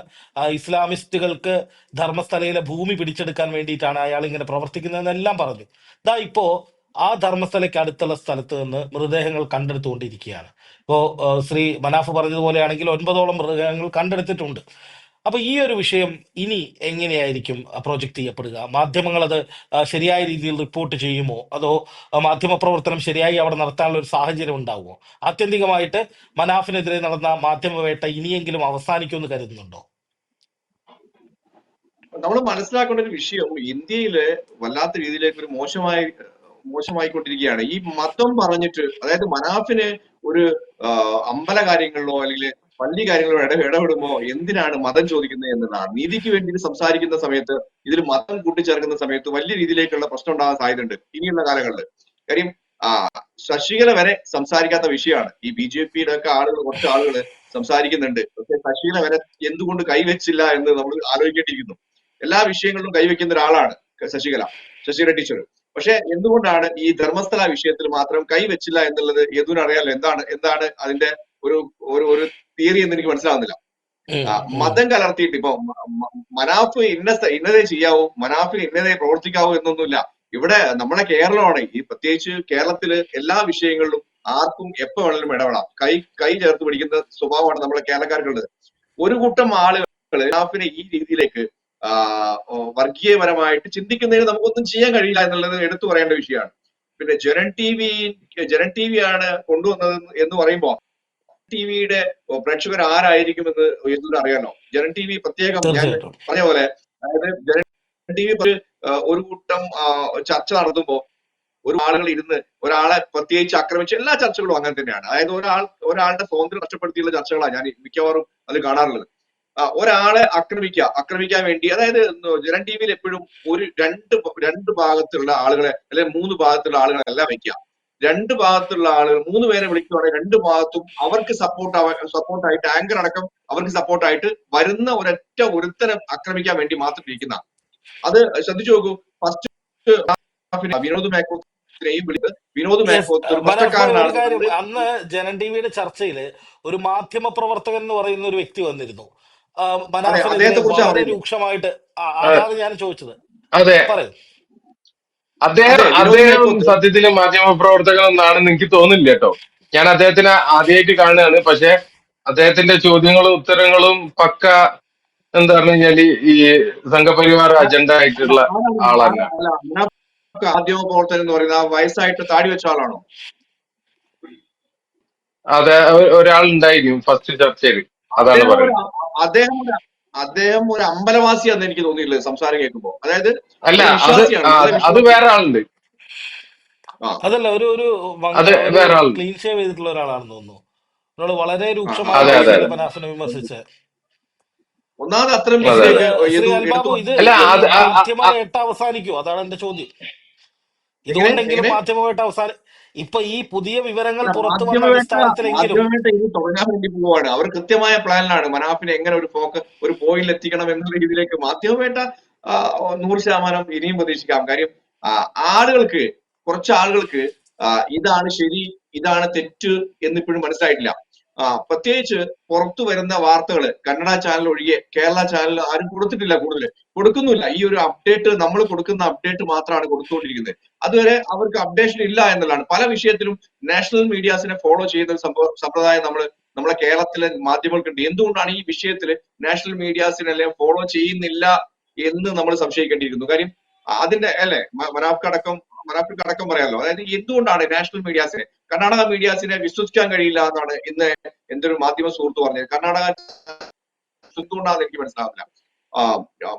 ഇസ്ലാമിസ്റ്റുകൾക്ക് ധർമ്മസ്ഥലയിലെ ഭൂമി പിടിച്ചെടുക്കാൻ വേണ്ടിയിട്ടാണ് അയാൾ ഇങ്ങനെ പ്രവർത്തിക്കുന്നതെന്നെല്ലാം പറഞ്ഞു. ഇതാ ഇപ്പോ ആ ധർമ്മസ്ഥലയ്ക്ക് അടുത്തുള്ള സ്ഥലത്ത് നിന്ന് മൃതദേഹങ്ങൾ കണ്ടെടുത്തുകൊണ്ടിരിക്കുകയാണ്. ഇപ്പോ ശ്രീ മനാഫ് പറഞ്ഞതുപോലെയാണെങ്കിൽ ഒൻപതോളം മൃതദേഹങ്ങൾ കണ്ടെടുത്തിട്ടുണ്ട്. അപ്പൊ ഈ ഒരു വിഷയം ഇനി എങ്ങനെയായിരിക്കും പ്രൊജക്റ്റ് ചെയ്യപ്പെടുക? മാധ്യമങ്ങൾ അത് ശരിയായ രീതിയിൽ റിപ്പോർട്ട് ചെയ്യുമോ? അതോ മാധ്യമപ്രവർത്തനം മാധ്യമ പ്രവർത്തനം ശരിയായി അവിടെ നടത്താനുള്ള ഒരു സാഹചര്യം ഉണ്ടാവുമോ? ആത്യന്തികമായിട്ട് മനാഫിനെതിരെ നടന്ന മാധ്യമവേട്ട ഇനിയെങ്കിലും അവസാനിക്കുമെന്ന് കരുതുന്നുണ്ടോ? നമ്മൾ മനസ്സിലാക്കേണ്ട ഒരു വിഷയം ഇന്ത്യയിൽ വല്ലാത്ത രീതിയിലേക്ക് ഒരു മോശമായി മോശമായിക്കൊണ്ടിരിക്കുകയാണ്. ഈ മതം പറഞ്ഞിട്ട് അതായത് മനാഫിന് ഒരു അമ്പല കാര്യങ്ങളിലോ അല്ലെങ്കിൽ പള്ളി കാര്യങ്ങളോട് ഇട ഇടപെടുമ്പോ എന്തിനാണ് മതം ചോദിക്കുന്നത് എന്നതാണ് നീതിക്ക് വേണ്ടി സംസാരിക്കുന്ന സമയത്ത് ഇതിൽ മതം കൂട്ടിച്ചേർക്കുന്ന സമയത്ത് വലിയ രീതിയിലേക്കുള്ള പ്രശ്നം ഉണ്ടാകാൻ സാധ്യതയുണ്ട് ഇനിയുള്ള കാലങ്ങളിൽ. കാര്യം ആ ശശികല വരെ സംസാരിക്കാത്ത വിഷയമാണ്. ഈ ബി ജെ പിയുടെ ഒക്കെ ആളുകൾ കുറച്ച് ആളുകൾ സംസാരിക്കുന്നുണ്ട്. പക്ഷെ ശശികല വരെ എന്തുകൊണ്ട് കൈവച്ചില്ല എന്ന് നമ്മൾ ആലോചിക്കേണ്ടിയിരിക്കുന്നു. എല്ലാ വിഷയങ്ങളിലും കൈവയ്ക്കുന്ന ഒരാളാണ് ശശികല ശശികല ടീച്ചർ പക്ഷെ എന്തുകൊണ്ടാണ് ഈ ധർമ്മസ്ഥല വിഷയത്തിൽ മാത്രം കൈവച്ചില്ല എന്നുള്ളത്? യദുവിന് അറിയാലോ എന്താണ് എന്താണ് അതിന്റെ ഒരു ഒരു തിയറി എന്ന് എനിക്ക് മനസ്സിലാവുന്നില്ല. മതം കലർത്തിയിട്ട് ഇപ്പൊ മനാഫ് ഇന്ന ഇന്നതേ ചെയ്യാവൂ മനാഫിന് ഇന്നതേ പ്രവർത്തിക്കാവൂ എന്നൊന്നുമില്ല. ഇവിടെ നമ്മുടെ കേരളമാണ്. ഈ പ്രത്യേകിച്ച് കേരളത്തിൽ എല്ലാ വിഷയങ്ങളിലും ആർക്കും എപ്പോ വേണമെങ്കിലും ഇടപെടാം. കൈ കൈ ചേർത്ത് പിടിക്കുന്ന സ്വഭാവമാണ് നമ്മുടെ കേരളക്കാർക്കുള്ളത്. ഒരു കൂട്ടം ആളുകൾ മനാഫിനെ ഈ രീതിയിലേക്ക് വർഗീയപരമായിട്ട് ചിന്തിക്കുന്നതിന് നമുക്കൊന്നും ചെയ്യാൻ കഴിയില്ല എന്നുള്ളത് എടുത്തു പറയേണ്ട വിഷയമാണ്. പിന്നെ Janam T V Janam T V ആണ് കൊണ്ടുവന്നത് എന്ന് പറയുമ്പോ ടിവിയുടെ പ്രേക്ഷകർ ആരായിരിക്കുമെന്ന് യദുവിന് അറിയാനോ ജനൻ ടി വി പ്രത്യേകം ഞാൻ പറഞ്ഞ പോലെ അതായത് ജനൻ ടി വി ഒരു കൂട്ടം ചർച്ച നടത്തുമ്പോ ഒരു ആളുകൾ ഇരുന്ന് ഒരാളെ പ്രത്യേകിച്ച് ആക്രമിച്ച എല്ലാ ചർച്ചകളും അങ്ങനെ തന്നെയാണ്. അതായത് ഒരാൾ ഒരാളുടെ സ്വാതന്ത്ര്യം നഷ്ടപ്പെടുത്തിയുള്ള ചർച്ചകളാണ് ഞാൻ മിക്കവാറും അത് കാണാറുള്ളത്. ഒരാളെ ആക്രമിക്കുക ആക്രമിക്കാൻ വേണ്ടി അതായത് ജനൻ ടി വിയിൽ എപ്പോഴും ഒരു രണ്ട് രണ്ട് ഭാഗത്തുള്ള ആളുകളെ അല്ലെങ്കിൽ മൂന്ന് ഭാഗത്തുള്ള ആളുകളെ എല്ലാം വെക്കുക. രണ്ട് ഭാഗത്തുള്ള ആളുകൾ മൂന്ന് പേരെ വിളിക്കുവാണെങ്കിൽ രണ്ട് ഭാഗത്തും അവർക്ക് സപ്പോർട്ട് സപ്പോർട്ടായിട്ട് ആങ്കർ അടക്കം അവർക്ക് സപ്പോർട്ടായിട്ട് വരുന്ന ഒരൊറ്റ ഒരുത്തനെ ആക്രമിക്കാൻ വേണ്ടി മാത്രം ഇരിക്കുന്ന അത് ശ്രദ്ധിച്ചു നോക്കൂ. ഫസ്റ്റ് വിനോദ് മേക്കോത്തിനെയും വിളിച്ചത് വിനോദ് മേക്കോത്ത് അന്ന് ജനൻ ടിവിയുടെ ചർച്ചയിൽ ഒരു മാധ്യമ പ്രവർത്തകൻ എന്ന് പറയുന്ന ഒരു വ്യക്തി വന്നിരുന്നു. രൂക്ഷമായിട്ട് അതാണ് ഞാൻ ചോദിച്ചത്. അതെ. പറയൂ. അദ്ദേഹം അദ്ദേഹം സത്യത്തിൽ മാധ്യമ പ്രവർത്തകനെന്നാണെന്ന് എനിക്ക് തോന്നില്ല കേട്ടോ. ഞാൻ അദ്ദേഹത്തിനെ ആദ്യമായിട്ട് കാണുകയാണ്. പക്ഷെ അദ്ദേഹത്തിന്റെ ചോദ്യങ്ങളും ഉത്തരങ്ങളും പക്ക എന്താ പറഞ്ഞു കഴിഞ്ഞാൽ ഈ സംഘപരിവാർ അജണ്ട ആയിട്ടുള്ള ആളാണ് ആളല്ല. മാധ്യമ പ്രവർത്തകൻ എന്ന് പറയുന്നത് വയസ്സായിട്ട് താടി വെച്ച ആളാണോ? അതെ ഒരാൾ ഉണ്ടായിരുന്നു ഫസ്റ്റ് ചർച്ചയിൽ. അതാണ് പറയുന്നത്. അദ്ദേഹം അദ്ദേഹം ഒരു അമ്പലവാസിയാന്ന് എനിക്ക് തോന്നിയില്ല സംസാരം കേൾക്കുമ്പോ. അതായത് അല്ല അത് വിശ്വാസിയാണ് ആ, അത് വിശ്വാസി. വേറെ ആളുണ്ട്. ആ. അതല്ല ഒരു ഒരു അത് ഒരു വേറെ ആളുണ്ട്. ക്ലീൻ ഷേവ് ചെയ്തിട്ടുള്ള ഒരാളാണെന്ന് തോന്നുന്നു. ഒരാൾ വളരെ ആ, രൂക്ഷമായ അതെ അതെ ഭാഷയിൽ അതെ. മനാഫിനെ വിമർശിച്ച്. ഒന്നാമത് അത്തരം അതെ ശ്രീ അതെ ശ്രീ ഏതു അൽബാബു ഇത് അല്ല ഈ അത് ആ- ആ- മാധ്യമ ആ- വേട്ട അവസാനിക്കുമോ അതാണ് എന്റെ ചോദ്യം. എങ്ങനെ? ഇതുകൊണ്ടെങ്കിലും എങ്ങനെ? വേട്ട അവസാന ഇപ്പൊ ഈ പുതിയ വിവരങ്ങൾ പുറത്തു വന്ന അടിസ്ഥാനത്തിലെങ്കിലും മാധ്യമവേട്ട തുടങ്ങാൻ വേണ്ടി പോവാണ്. അവർ കൃത്യമായ പ്ലാനിലാണ് മനാഫിനെ എങ്ങനെ ഒരു ഫോക്ക് ഒരു പോയിൽ എത്തിക്കണം എന്ന രീതിയിലേക്ക് മാധ്യമവേട്ട നൂറ് ശതമാനം ഇനിയും പ്രതീക്ഷിക്കാം. കാര്യം ആളുകൾക്ക് കുറച്ച് ആളുകൾക്ക് ഇതാണ് ശരി ഇതാണ് തെറ്റ് എന്നിപ്പോഴും മനസ്സിലായിട്ടില്ല. ആ, പ്രത്യേകിച്ച് പുറത്തു വരുന്ന വാർത്തകൾ കന്നഡ ചാനൽ ഒഴികെ കേരള ചാനൽ ആരും കൊടുത്തിട്ടില്ല കൂടുതൽ കൊടുക്കുന്നില്ല ഈ ഒരു അപ്ഡേറ്റ് നമ്മൾ കൊടുക്കുന്ന അപ്ഡേറ്റ് മാത്രമാണ് കൊടുത്തുകൊണ്ടിരിക്കുന്നത്. അതുവരെ അവർക്ക് അപ്ഡേഷൻ ഇല്ല എന്നുള്ളതാണ്. പല വിഷയത്തിലും നാഷണൽ മീഡിയാസിനെ ഫോളോ ചെയ്യുന്ന സംഭവ സമ്പ്രദായം നമ്മൾ നമ്മളെ കേരളത്തിലെ മാധ്യമങ്ങൾക്കുണ്ട്. എന്തുകൊണ്ടാണ് ഈ വിഷയത്തിൽ നാഷണൽ മീഡിയാസിനെ അല്ലെങ്കിൽ ഫോളോ ചെയ്യുന്നില്ല എന്ന് നമ്മൾ സംശയിക്കേണ്ടിയിരിക്കുന്നു. കാര്യം അതിന്റെ അല്ലെ മനാഫ് അടക്കം മനാഫ്ക്ക് അടക്കം പറയാമല്ലോ അതായത് എന്തുകൊണ്ടാണ് നാഷണൽ മീഡിയാസിനെ കർണാടക മീഡിയാസിനെ വിശ്വസിക്കാൻ കഴിയില്ല എന്നാണ് ഇന്ന് എന്തൊരു മാധ്യമ സുഹൃത്ത് പറഞ്ഞത്. കർണാടക എന്തുകൊണ്ടാണെന്ന് എനിക്ക് മനസ്സിലാവില്ല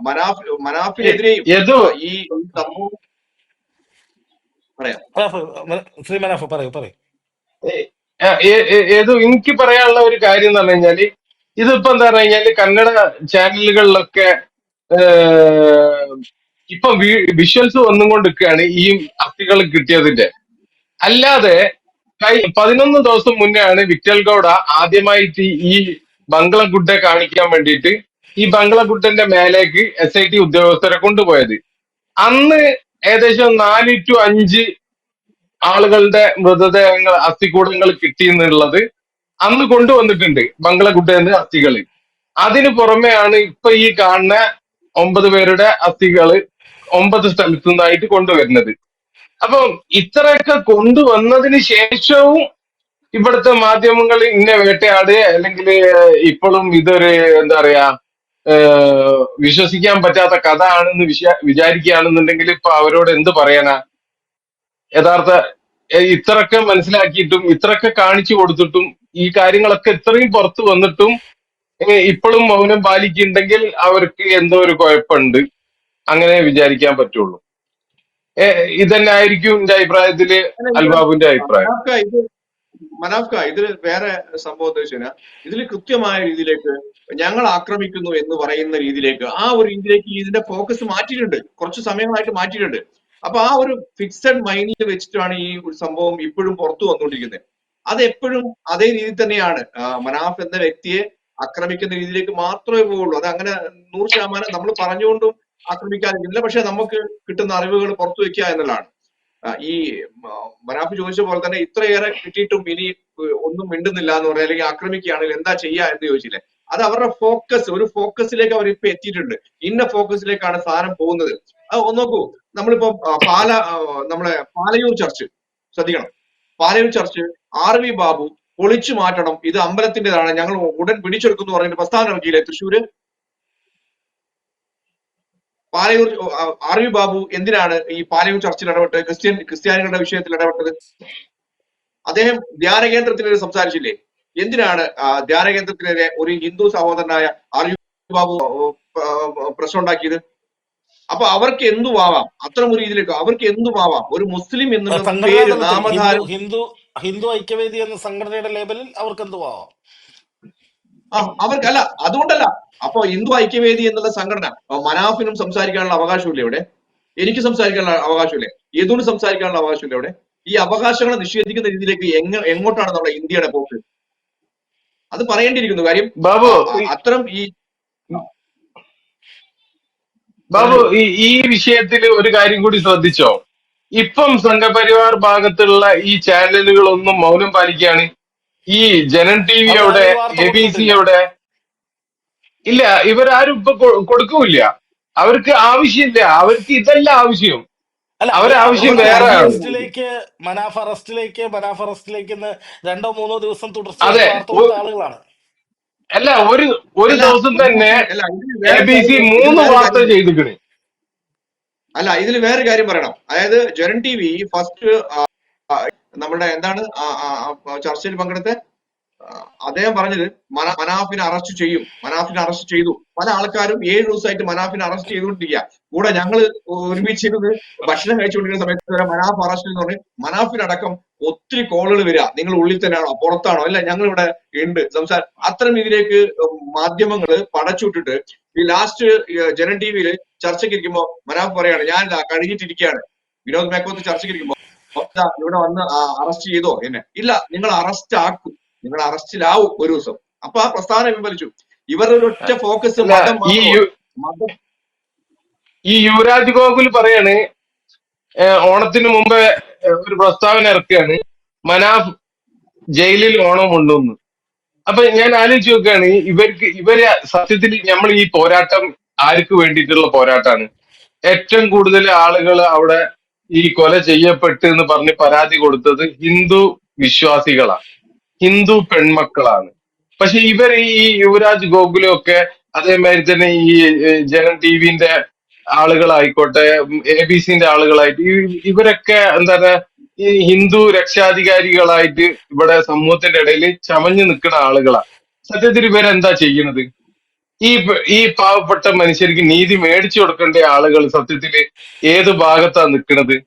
മനാഫ് മനാഫിനെതിരെയും ഈ സംഭവം പറയാം. ശ്രീ മനാഫ് പറയൂ പറയൂ. ഏതോ എനിക്ക് പറയാനുള്ള ഒരു കാര്യം എന്ന് പറഞ്ഞു കഴിഞ്ഞാൽ ഇതിപ്പോ എന്താ പറഞ്ഞു കഴിഞ്ഞാൽ കന്നഡ ചാനലുകളിലൊക്കെ ഇപ്പൊ വിഷ്വൽസ് വന്നുകൊണ്ടിരിക്കുകയാണ് ഈ അസ്ഥികൾ കിട്ടിയതിന്റെ അല്ലാതെ പതിനൊന്ന് ദിവസം മുന്നേ ആണ് വിക്ടൽ ഗൗഡ ആദ്യമായിട്ട് ഈ ബംഗ്ല ഗുഡ്ഡെ കാണിക്കാൻ വേണ്ടിയിട്ട് ഈ ബംഗ്ല ഗുഡ്ഡന്റെ മേലേക്ക് എസ് ഐ ടി ഉദ്യോഗസ്ഥരെ കൊണ്ടുപോയത്. അന്ന് ഏകദേശം നാല് ടു അഞ്ച് ആളുകളുടെ മൃതദേഹങ്ങൾ അസ്ഥികൂടങ്ങൾ കിട്ടിയെന്നുള്ളത് അന്ന് കൊണ്ടുവന്നിട്ടുണ്ട് ബംഗ്ല ബംഗ്ലഗുഡേന്ന് അസ്ഥികൾ. അതിനു പുറമെയാണ് ഇപ്പൊ ഈ കാണുന്ന ഒമ്പത് പേരുടെ അസ്ഥികൾ ഒമ്പത് സ്ഥലത്തു നിന്നായിട്ട് കൊണ്ടുവരുന്നത്. അപ്പം ഇത്രയൊക്കെ കൊണ്ടുവന്നതിന് ശേഷവും ഇവിടുത്തെ മാധ്യമങ്ങൾ ഇന്നെ വേട്ടയാടുക അല്ലെങ്കിൽ ഇപ്പോഴും ഇതൊരു എന്താ പറയാ വിശ്വസിക്കാൻ പറ്റാത്ത കഥ ആണെന്ന് വിശ വിചാരിക്കുകയാണെന്നുണ്ടെങ്കിൽ ഇപ്പൊ അവരോട് എന്ത് പറയാനാ? യഥാർത്ഥ ഇത്രയൊക്കെ മനസ്സിലാക്കിയിട്ടും ഇത്രയൊക്കെ കാണിച്ചു കൊടുത്തിട്ടും ഈ കാര്യങ്ങളൊക്കെ ഇത്രയും പുറത്തു വന്നിട്ടും ഇപ്പോഴും മൗനം പാലിക്കുന്നുണ്ടെങ്കിൽ അവർക്ക് എന്തോ ഒരു കുഴപ്പമുണ്ട്. അങ്ങനെ വിചാരിക്കാൻ പറ്റുള്ളൂ. ഏ, ഇതന്നെ ആയിരിക്കും എന്റെ അഭിപ്രായത്തിൽ അല്ല, ഇത് അൽബാബുന്റെ അഭിപ്രായം. മനാഫ്ക ഇത് മനാഫ്ക ഇതിൽ വേറെ സംഭവം എന്താ വെച്ചാൽ ഇതിൽ കൃത്യമായ രീതിയിലേക്ക് ഞങ്ങൾ ആക്രമിക്കുന്നു എന്ന് പറയുന്ന രീതിയിലേക്ക് ആ ഒരു രീതിയിലേക്ക് ഇതിന്റെ ഫോക്കസ് മാറ്റിയിട്ടുണ്ട്. കുറച്ച് സമയമായിട്ട് മാറ്റിയിട്ടുണ്ട്. അപ്പൊ ആ ഒരു ഫിക്സഡ് മൈൻഡിൽ വെച്ചിട്ടാണ് ഈ ഒരു സംഭവം ഇപ്പോഴും പുറത്തു വന്നുകൊണ്ടിരിക്കുന്നത്. അത് എപ്പോഴും അതേ രീതിയിൽ തന്നെയാണ്. ആ, മനാഫ് എന്ന വ്യക്തിയെ ആക്രമിക്കുന്ന രീതിയിലേക്ക് മാത്രമേ പോവുള്ളൂ. അത് അങ്ങനെ നൂറ് ശതമാനം നമ്മൾ പറഞ്ഞുകൊണ്ടും ആക്രമിക്കാതിരിക്കില്ല പക്ഷെ നമുക്ക് കിട്ടുന്ന അറിവുകൾ പുറത്തു വെക്കുക എന്നുള്ളതാണ്. ഈ മനാഫ് ചോദിച്ച പോലെ തന്നെ ഇത്രയേറെ കിട്ടിയിട്ടും ഇനി ഒന്നും മിണ്ടുന്നില്ല എന്ന് പറയാം അല്ലെങ്കിൽ ആക്രമിക്കുകയാണെങ്കിൽ എന്താ ചെയ്യുക എന്ന് ചോദിച്ചില്ലേ? അത് അവരുടെ ഫോക്കസ് ഒരു ഫോക്കസിലേക്ക് അവർ ഇപ്പൊ എത്തിയിട്ടുണ്ട്. ഇന്ന ഫോക്കസിലേക്കാണ് സാധനം പോകുന്നത്. അത് നോക്കൂ. നമ്മളിപ്പോ പാല നമ്മളെ പാലയൂർ ചർച്ച്. ശ്രദ്ധിക്കണം. Palayur church R V Babu പൊളിച്ചു മാറ്റണം. ഇത് അമ്പലത്തിന്റേതാണ് ഞങ്ങൾ ഉടൻ പിടിച്ചെടുക്കുന്നു പറഞ്ഞിട്ട് പ്രസ്ഥാനം ഇറക്കിയില്ലേ തൃശ്ശൂര്? പാലയൂർ ആർ വി ബാബു എന്തിനാണ് ഈ പാലയൂർ ചർച്ചിൽ ഇടപെട്ട് ക്രിസ്ത്യൻ ക്രിസ്ത്യാനികളുടെ വിഷയത്തിൽ ഇടപെട്ടത്? അദ്ദേഹം ധ്യാന കേന്ദ്രത്തിനെതിരെ സംസാരിച്ചില്ലേ? എന്തിനാണ് ധ്യാന കേന്ദ്രത്തിനെതിരെ ഒരു ഹിന്ദു സഹോദരനായ ആർ യു ബാബു പ്രശ്നം ഉണ്ടാക്കിയത്? അപ്പൊ അവർക്ക് എന്തുമാവാം? അത്തരം ഒരു രീതിയിലേക്ക് അവർക്ക് എന്തുമാവാം? ഒരു മുസ്ലിം എന്ന പേര് ഹിന്ദു നാമധാരം ഹിന്ദു ഹിന്ദു ഐക്യവേദി എന്ന സംഘടനയുടെ ലേബലിൽ അവർക്ക് എന്തുവാം ആ അവർക്ക് അല്ല അതുകൊണ്ടല്ല. അപ്പൊ ഹിന്ദു ഐക്യവേദി എന്നുള്ള സംഘടന മനാഫിനും സംസാരിക്കാനുള്ള അവകാശമില്ല ഇവിടെ. എനിക്ക് സംസാരിക്കാനുള്ള അവകാശമില്ലേ. ഏതുകൊണ്ട് സംസാരിക്കാനുള്ള അവകാശമില്ല ഇവിടെ. ഈ അവകാശങ്ങളെ നിഷേധിക്കുന്ന രീതിയിലേക്ക് എങ്ങ എങ്ങോട്ടാണ് നമ്മുടെ ഇന്ത്യയുടെ പോക്ക്? അത് പറയേണ്ടിയിരിക്കുന്നു. കാര്യം ബാബു അത്തരം ഈ ബാബു ഈ ഈ വിഷയത്തിൽ ഒരു കാര്യം കൂടി ശ്രദ്ധിച്ചോ? ഇപ്പം സംഘപരിവാർ ഭാഗത്തുള്ള ഈ ചാനലുകളൊന്നും മൗനം പാലിക്കുകയാണ്. ഈ ജനൻ ടി വി അവിടെ എ ബി സി അവിടെ ഇല്ല ഇവരാരും ഇപ്പൊ കൊ- കൊടുക്കൂല അവർക്ക് ആവശ്യമില്ല. അവർക്ക് ഇതല്ല ആവശ്യം. അല്ല അവരെ ഈ ആവശ്യം മനാഫ് വേറെ ആണ്. അറസ്റ്റിലേക്ക് മനാഫ് അറസ്റ്റിലേക്ക് മനാഫ് അറസ്റ്റിലേക്ക് ഇന്ന് രണ്ടോ മൂന്നോ ദിവസം തുടർച്ചയായി അതെ. വാർത്ത കൊടുത്ത ആളുകളാണ്. അല്ല ഒരു ഒരു അല്ല ദിവസം തന്നെ അല്ല ഇതിൽ എ വേറെ ബി സി കാര്യം ഇതിൽ മൂന്ന് വേറെ വാർത്ത കാര്യം ചെയ്തിക്കണ് അല്ല ഇതിൽ വേറെ കാര്യം പറയണം. അതായത് ജനൻ ടി വി ഫസ്റ്റ് നമ്മുടെ എന്താണ് ചർച്ചയിൽ പങ്കെടുത്ത അദ്ദേഹം പറഞ്ഞത് മന മനാഫിനെ അറസ്റ്റ് ചെയ്യും മനാഫിനെ അറസ്റ്റ് ചെയ്തു. പല ആൾക്കാരും ഏഴ് ദിവസമായിട്ട് മനാഫിനെ അറസ്റ്റ് ചെയ്തുകൊണ്ടിരിക്കുക കൂടെ ഞങ്ങൾ ഒരുമിച്ചിരുന്ന് ഭക്ഷണം കഴിച്ചുകൊണ്ടിരിക്കുന്ന സമയത്ത് മനാഫ് അറസ്റ്റ് എന്ന് പറഞ്ഞ് മനാഫിനടക്കം ഒത്തിരി കോളുകൾ വരിക. നിങ്ങൾ ഉള്ളിൽ തന്നെയാണോ? പുറത്താണോ? അല്ല ഞങ്ങൾ ഇവിടെ ഉണ്ട്. സംസാരം അത്തരം ഇതിലേക്ക് മാധ്യമങ്ങൾ പടച്ചുവിട്ടിട്ട് ഈ ലാസ്റ്റ് ജനൻ ടി വിയിൽ ചർച്ചയ്ക്ക് ഇരിക്കുമ്പോ മനാഫ് പറയാണ് ഞാൻ കഴിഞ്ഞിട്ടിരിക്കുകയാണ്. വിനോദ് മേക്കോത്ത് ചർച്ചയ്ക്ക് ഇരിക്കുമ്പോ "ദാ ഇവിടെ വന്ന് അറസ്റ്റ് ചെയ്തോ? എന്നെ. ഇല്ല നിങ്ങൾ അറസ്റ്റ് ആക്കും. നിങ്ങൾ അറസ്റ്റിലാവും ഒരു ദിവസം. അപ്പൊ ആ പ്രസ്ഥാനം പിൻവലിച്ചു. ഇവരുടെ ഒറ്റ ഫോക്കസ് ഈ യുവരാജ് ഗോകുൽ പറയാണ് ഓണത്തിന് മുമ്പേ ഒരു പ്രസ്താവന ഇറക്കുകയാണ്. മനാഫ് ജയിലിൽ ഓണം ഉണ്ടെന്ന്. അപ്പൊ ഞാൻ ആലോചിച്ച് നോക്കുകയാണ് ഇവർക്ക് ഇവർ സത്യത്തിൽ നമ്മൾ ഈ പോരാട്ടം ആർക്ക് വേണ്ടിയിട്ടുള്ള പോരാട്ടമാണ്? ഏറ്റവും കൂടുതൽ ആളുകൾ അവിടെ ഈ കൊല ചെയ്യപ്പെട്ടു എന്ന് പറഞ്ഞ് പരാതി കൊടുത്തത് ഹിന്ദു വിശ്വാസികളാണ്. ഹിന്ദു പെൺമക്കളാണ്. പക്ഷെ ഇവർ ഈ യുവരാജ് ഒക്കെ അതേമാതിരി തന്നെ ഈ ജനൻ ജനം ടി വിന്റെ ആളുകളായിക്കോട്ടെ എ ബി സിന്റെ ആളുകളായിട്ട് ഇവരൊക്കെ എന്താ പറയാ ഈ ഹിന്ദു രക്ഷാധികാരികളായിട്ട് ഇവിടെ സമൂഹത്തിന്റെ ഇടയിൽ ചമഞ്ഞു നിൽക്കുന്ന ആളുകളാണ്. സത്യത്തിൽ ഇവരെന്താ ചെയ്യുന്നത്? ഈ ഈ പാവപ്പെട്ട മനുഷ്യർക്ക് നീതി മേടിച്ചു കൊടുക്കേണ്ട ആളുകൾ സത്യത്തിൽ ഏത് ഭാഗത്താ നിൽക്കുന്നത്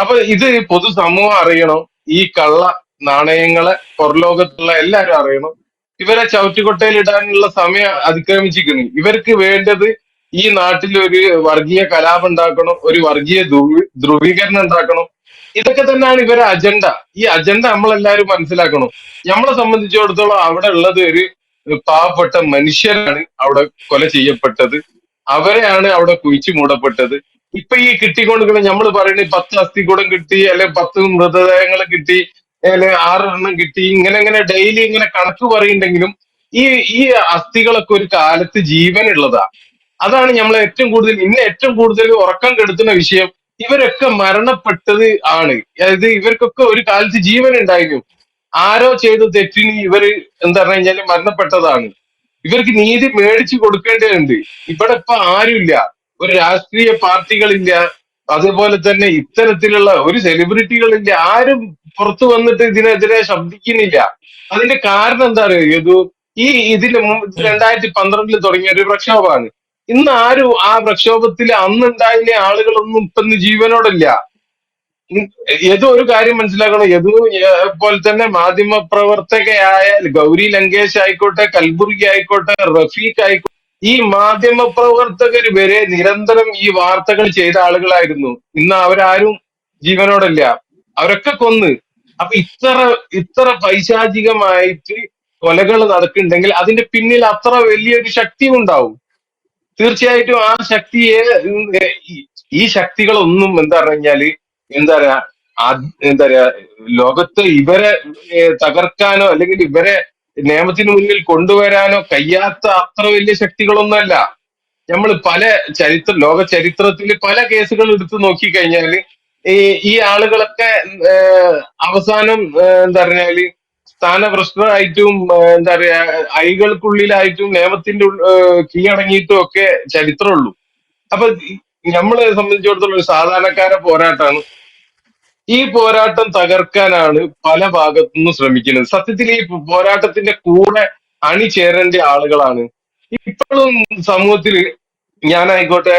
അപ്പൊ ഇത് പൊതുസമൂഹം അറിയണം? ഈ കള്ള നാണയങ്ങളെ പുറലോകത്തുള്ള എല്ലാരും അറിയണം? ഇവരെ ചവിറ്റുകൊട്ടയിൽ ഇടാനുള്ള സമയം അതിക്രമിച്ചിരിക്കുന്നു. ഇവർക്ക് വേണ്ടത് ഈ നാട്ടിൽ ഒരു വർഗീയ കലാപം ഉണ്ടാക്കണം? ഒരു വർഗീയ ധ്രുവീ- ധ്രുവീകരണം ഉണ്ടാക്കണം? ഇതൊക്കെ തന്നെയാണ് ഇവരെ അജണ്ട. ഈ അജണ്ട നമ്മളെല്ലാരും മനസ്സിലാക്കണം. നമ്മളെ സംബന്ധിച്ചിടത്തോളം അവിടെ ഉള്ളത് ഒരു പാവപ്പെട്ട മനുഷ്യരാണ് അവിടെ കൊല ചെയ്യപ്പെട്ടത്. അവരെയാണ് അവിടെ കുഴിച്ചു മൂടപ്പെട്ടത്. ഇപ്പൊ ഈ കിട്ടിക്കൊണ്ടിരിക്കുന്ന നമ്മൾ പറയുന്നത് പത്ത് അസ്ഥികൂടം കിട്ടി അല്ലെ പത്ത് മൃതദേഹങ്ങൾ കിട്ടി അല്ലെ ആറെണ്ണം കിട്ടി ഇങ്ങനെ ഇങ്ങനെ ഡെയിലി ഇങ്ങനെ കണക്ക് പറയുന്നുണ്ടെങ്കിലും ഈ ഈ അസ്ഥികളൊക്കെ ഒരു കാലത്ത് ജീവനുള്ളതാ. അതാണ് നമ്മൾ ഏറ്റവും കൂടുതൽ ഇന്ന് ഏറ്റവും കൂടുതൽ ഉറക്കം കെടുത്തുന്ന വിഷയം. ഇവരൊക്കെ മരണപ്പെട്ടത് ആണ്. അതായത് ഇവർക്കൊക്കെ ഒരു കാലത്ത് ജീവൻ ഉണ്ടായിരുന്നു ആരോ ചെയ്ത തെറ്റിന് ഇവർ എന്താ പറഞ്ഞു മരണപ്പെട്ടതാണ്. ഇവർക്ക് നീതി മേടിച്ചു കൊടുക്കേണ്ടതുണ്ട്. ഇവിടെ ഇപ്പൊ ആരുമില്ല. ഒരു രാഷ്ട്രീയ പാർട്ടികളില്ല. അതുപോലെ തന്നെ ഇത്തരത്തിലുള്ള ഒരു സെലിബ്രിറ്റികളില്ല ആരും പുറത്തു വന്നിട്ട് ഇതിനെതിരെ ശബ്ദിക്കുന്നില്ല. അതിന്റെ കാരണം എന്താ ഇത് ഈ ഇതിന് മുമ്പ് രണ്ടായിരത്തി പന്ത്രണ്ടിൽ തുടങ്ങിയ ഒരു പ്രക്ഷോഭമാണ്. ഇന്ന് ആരും ആ പ്രക്ഷോഭത്തിൽ അന്നുണ്ടായിരുന്ന ആളുകളൊന്നും ഇപ്പൊ ജീവനോടില്ല. ഏതോ ഒരു കാര്യം മനസ്സിലാക്കണം. ഏതോ പോലെ തന്നെ മാധ്യമ പ്രവർത്തകയായ ഗൗരി ലങ്കേഷ് ആയിക്കോട്ടെ കൽബുർഗി ആയിക്കോട്ടെ റഫീഖ് ആയിക്കോട്ടെ ഈ മാധ്യമ പ്രവർത്തകർ വരെ നിരന്തരം ഈ വാർത്തകൾ ചെയ്ത ആളുകളായിരുന്നു. ഇന്ന് അവരാരും ജീവനോടല്ല. അവരൊക്കെ കൊന്ന്. അപ്പൊ ഇത്ര ഇത്ര പൈശാചികമായിട്ട് കൊലകൾ നടക്കുന്നുണ്ടെങ്കിൽ അതിന്റെ പിന്നിൽ അത്ര വലിയൊരു ശക്തി ഉണ്ടാവും തീർച്ചയായിട്ടും ആ ശക്തിയെ ഈ ശക്തികളൊന്നും എന്താ പറഞ്ഞാൽ എന്താ പറയാ എന്താ പറയാ ലോകത്ത് ഇവരെ തകർക്കാനോ അല്ലെങ്കിൽ ഇവരെ നിയമത്തിന് മുന്നിൽ കൊണ്ടുവരാനോ കഴിയാത്ത അത്ര വലിയ ശക്തികളൊന്നുമല്ല. നമ്മൾ പല ചരിത്ര ലോക ചരിത്രത്തിൽ പല കേസുകൾ എടുത്തു നോക്കിക്കഴിഞ്ഞാൽ ഈ ഈ ആളുകളൊക്കെ അവസാനം എന്താ പറഞ്ഞാൽ സ്ഥാനഭ്രഷ്ടരായിട്ടും ഏ, എന്താ പറയാ അഴികൾക്കുള്ളിലായിട്ടും നിയമത്തിന്റെ കീഴടങ്ങിയിട്ടും ഒക്കെ ചരിത്രമുള്ളൂ. അപ്പൊ നമ്മളെ സംബന്ധിച്ചിടത്തോളം ഒരു സാധാരണക്കാരെ പോരാട്ടമാണ് ഈ പോരാട്ടം തകർക്കാനാണ് പല ഭാഗത്തു നിന്നും ശ്രമിക്കുന്നത്. സത്യത്തിൽ ഈ പോരാട്ടത്തിന്റെ കൂടെ അണിചേരേണ്ട ആളുകളാണ്. ഇപ്പോഴും സമൂഹത്തിൽ ഞാനായിക്കോട്ടെ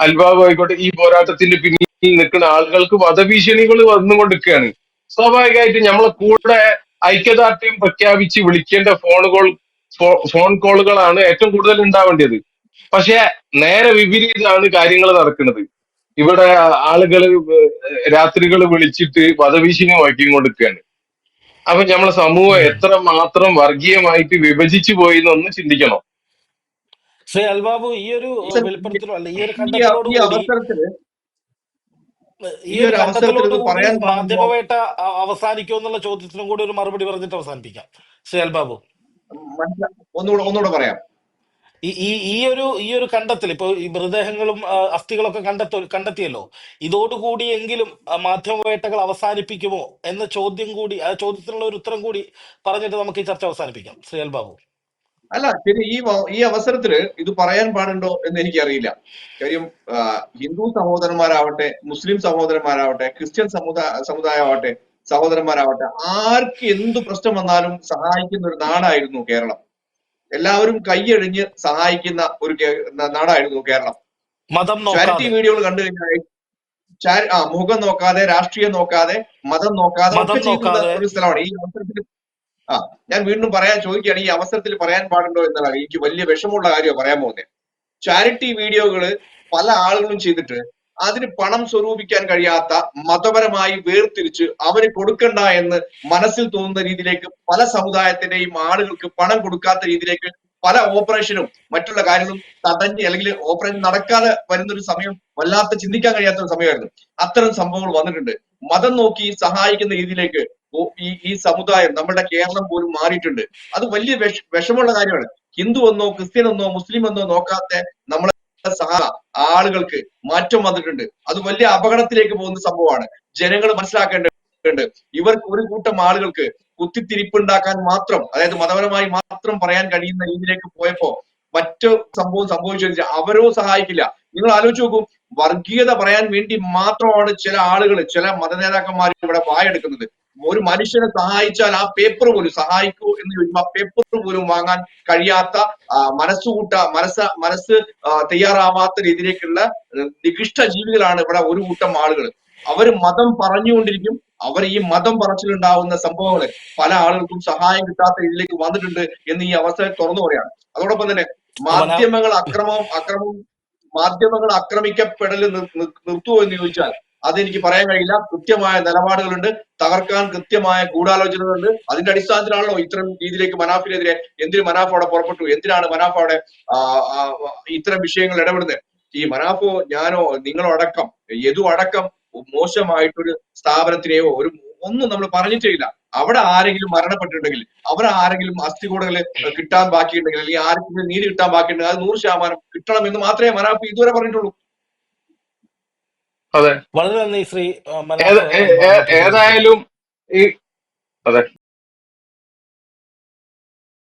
അൽബാബ് ആയിക്കോട്ടെ ഈ പോരാട്ടത്തിന്റെ പിന്നിൽ നിൽക്കുന്ന ആളുകൾക്ക് വധഭീഷണികൾ വന്നുകൊണ്ടിരിക്കുകയാണ്. സ്വാഭാവികമായിട്ട് നമ്മളെ കൂടെ ഐക്യദാർഢ്യം പ്രഖ്യാപിച്ച് വിളിക്കേണ്ട ഫോണുകൾ ഫോൺ കോളുകളാണ് ഏറ്റവും കൂടുതൽ ഉണ്ടാവേണ്ടത്. പക്ഷെ നേരെ വിപരീതമാണ് കാര്യങ്ങൾ നടക്കുന്നത്. ഇവിടെ ആളുകൾ രാത്രികൾ വിളിച്ചിട്ട് വധഭീഷണി കൊടുക്കുകയാണ്. അപ്പൊ നമ്മളെ സമൂഹം എത്ര മാത്രം വർഗീയമായിട്ട് വിഭജിച്ചു പോയി എന്നൊന്ന് ചിന്തിക്കണം. ശ്രീ അൽബാബു ഈ ഒരു വെളിപ്പെടുത്തലോ അല്ല ഈ ഒരു ഈ കണ്ടെത്തലോട് ഈ ഒരു അവസരത്തിൽ പറയാൻ പാടുമ്പോ മാധ്യമവേട്ട അവസാനിക്കുമോ എന്നുള്ള ചോദ്യത്തിനും കൂടി ഒരു മറുപടി പറഞ്ഞിട്ട് അവസാനിപ്പിക്കാം. ശ്രീ അൽബാബു. ഒന്നുകൂടെ ഒന്നുകൂടെ പറയാം. ഈ ഈ ഒരു ഈ ഒരു കണ്ടെത്തൽ ഇപ്പോൾ ഈ മൃതദേഹങ്ങളും അസ്ഥികളൊക്കെ കണ്ടെത്ത കണ്ടെത്തിയല്ലോ ഇതോടുകൂടിയെങ്കിലും ആ, മാധ്യമവേട്ടകൾ അവസാനിപ്പിക്കുമോ എന്ന ചോദ്യം കൂടി ആ ചോദ്യത്തിനുള്ള ഒരു ഉത്തരം കൂടി പറഞ്ഞിട്ട് നമുക്ക് ഈ ചർച്ച അവസാനിപ്പിക്കാം. ശ്രീ ബാബു അല്ല ശരി ഈ ഈ അവസരത്തിൽ ഇത് പറയാൻ പാടുണ്ടോ എന്ന് എനിക്കറിയില്ല. കാര്യം ഹിന്ദു സഹോദരന്മാരാവട്ടെ മുസ്ലിം സഹോദരന്മാരാവട്ടെ ക്രിസ്ത്യൻ സമുദായ സമുദായമാവട്ടെ സഹോദരന്മാരാവട്ടെ ആർക്ക് എന്ത് പ്രശ്നം വന്നാലും സഹായിക്കുന്ന ഒരു നാടായിരുന്നു കേരളം. എല്ലാവരും കൈയഴിഞ്ഞ് സഹായിക്കുന്ന ഒരു നാടായിരുന്നു കേരളം. മതം ചാരിറ്റി വീഡിയോകൾ കണ്ടു കഴിഞ്ഞാൽ ആ മുഖം നോക്കാതെ രാഷ്ട്രീയം നോക്കാതെ മതം നോക്കാതെ ഒക്കെ ചെയ്യുന്ന. ഒരു സ്ഥലമാണ്. ഈ അവസരത്തിൽ ആ ഞാൻ വീണ്ടും പറയാൻ ചോദിക്കുകയാണ് ഈ അവസരത്തിൽ പറയാൻ പാടുണ്ടോ എന്നതാണ് എനിക്ക് വലിയ വിഷമമുള്ള കാര്യമാണ് പറയാൻ പോകുന്നത്. ചാരിറ്റി വീഡിയോകൾ പല ആളുകളും ചെയ്തിട്ട് അതിന് പണം സ്വരൂപിക്കാൻ കഴിയാത്ത മതപരമായി വേർതിരിച്ച് അവന് കൊടുക്കണ്ട എന്ന് മനസ്സിൽ തോന്നുന്ന രീതിയിലേക്ക് പല സമുദായത്തിന്റെയും ആളുകൾക്ക് പണം കൊടുക്കാത്ത രീതിയിലേക്ക് പല ഓപ്പറേഷനും മറ്റുള്ള കാര്യങ്ങളും തടഞ്ഞ് അല്ലെങ്കിൽ ഓപ്പറേഷൻ നടക്കാതെ വരുന്ന ഒരു സമയം വല്ലാത്ത ചിന്തിക്കാൻ കഴിയാത്ത ഒരു സമയമായിരുന്നു. അത്തരം സംഭവങ്ങൾ വന്നിട്ടുണ്ട്. മതം നോക്കി സഹായിക്കുന്ന രീതിയിലേക്ക് ഈ ഈ സമുദായം നമ്മുടെ കേരളം പോലും മാറിയിട്ടുണ്ട്. അത് വലിയ വിഷ കാര്യമാണ്. ഹിന്ദു എന്നോ ക്രിസ്ത്യൻ എന്നോ മുസ്ലിം എന്നോ നോക്കാത്ത നമ്മളെ സഹ ആളുകൾക്ക് മാറ്റം വന്നിട്ടുണ്ട്. അത് വലിയ അപകടത്തിലേക്ക് പോകുന്ന സംഭവമാണ്. ജനങ്ങൾ മനസ്സിലാക്കേണ്ടതുണ്ട്. ഇവർക്ക് ഒരു കൂട്ടം ആളുകൾക്ക് കുത്തിത്തിരിപ്പുണ്ടാക്കാൻ മാത്രം അതായത് മതപരമായി മാത്രം പറയാൻ കഴിയുന്ന രീതിയിലേക്ക് പോയപ്പോ മറ്റു സംഭവം സംഭവിച്ചു അവരോ സഹായിക്കില്ല. നിങ്ങൾ ആലോചിച്ച് നോക്കും വർഗീയത പറയാൻ വേണ്ടി മാത്രമാണ് ചില ആളുകൾ ചില മതനേതാക്കന്മാർ ഇവിടെ വായെടുക്കുന്നത്. ഒരു മനുഷ്യനെ സഹായിച്ചാൽ ആ പേപ്പർ പോലും സഹായിക്കൂ എന്ന് ചോദിക്കുമ്പോൾ ആ പേപ്പർ പോലും വാങ്ങാൻ കഴിയാത്ത മനസ്സുകൂട്ട മനസ്സ് മനസ്സ് തയ്യാറാവാത്ത രീതിയിലേക്കുള്ള നികിഷ്ട ജീവികളാണ് ഇവിടെ ഒരു കൂട്ടം ആളുകൾ. അവർ മതം പറഞ്ഞുകൊണ്ടിരിക്കും. അവർ ഈ മതം പറച്ചിലുണ്ടാവുന്ന സംഭവങ്ങൾ പല ആളുകൾക്കും സഹായം കിട്ടാത്ത രീതിയിലേക്ക് വന്നിട്ടുണ്ട് എന്ന് ഈ അവസരം തുറന്നു പറയാണ് അതോടൊപ്പം തന്നെ മാധ്യമങ്ങൾ അക്രമം അക്രമം മാധ്യമങ്ങൾ ആക്രമിക്കപ്പെടൽ നിർ- നിർ- നിർത്തുമോ എന്ന് ചോദിച്ചാൽ അതെനിക്ക് പറയാൻ കഴിയില്ല. കൃത്യമായ നിലപാടുകളുണ്ട്. തകർക്കാൻ കൃത്യമായ ഗൂഢാലോചനകളുണ്ട്. അതിന്റെ അടിസ്ഥാനത്തിലാണല്ലോ ഇത്തരം രീതിയിലേക്ക് മനാഫിനെതിരെ എന്തിന് മനാഫ് അവിടെ പുറപ്പെട്ടു? എന്തിനാണ് മനാഫ് അവിടെ ഇത്തരം വിഷയങ്ങൾ ഇടപെടുന്നത്? ഈ മനാഫോ ഞാനോ നിങ്ങളോ അടക്കം യദു അടക്കം മോശമായിട്ടൊരു സ്ഥാപനത്തിനെയോ ഒരു ഒന്നും നമ്മൾ പറഞ്ഞിട്ടില്ല അവിടെ ആരെങ്കിലും മരണപ്പെട്ടിട്ടുണ്ടെങ്കിൽ അവിടെ ആരെങ്കിലും അസ്ഥികൂടകൾ കിട്ടാൻ ബാക്കിയുണ്ടെങ്കിൽ അല്ലെങ്കിൽ ആർക്കെങ്കിലും നീതി കിട്ടാൻ ബാക്കിയുണ്ടെങ്കിൽ അത് നൂറ് ശതമാനം കിട്ടണം എന്ന് മാത്രമേ മനാഫ് ഇതുവരെ പറഞ്ഞിട്ടുള്ളൂ. വളരെ നന്ദി ശ്രീ ഏതായാലും ഈ അതെ.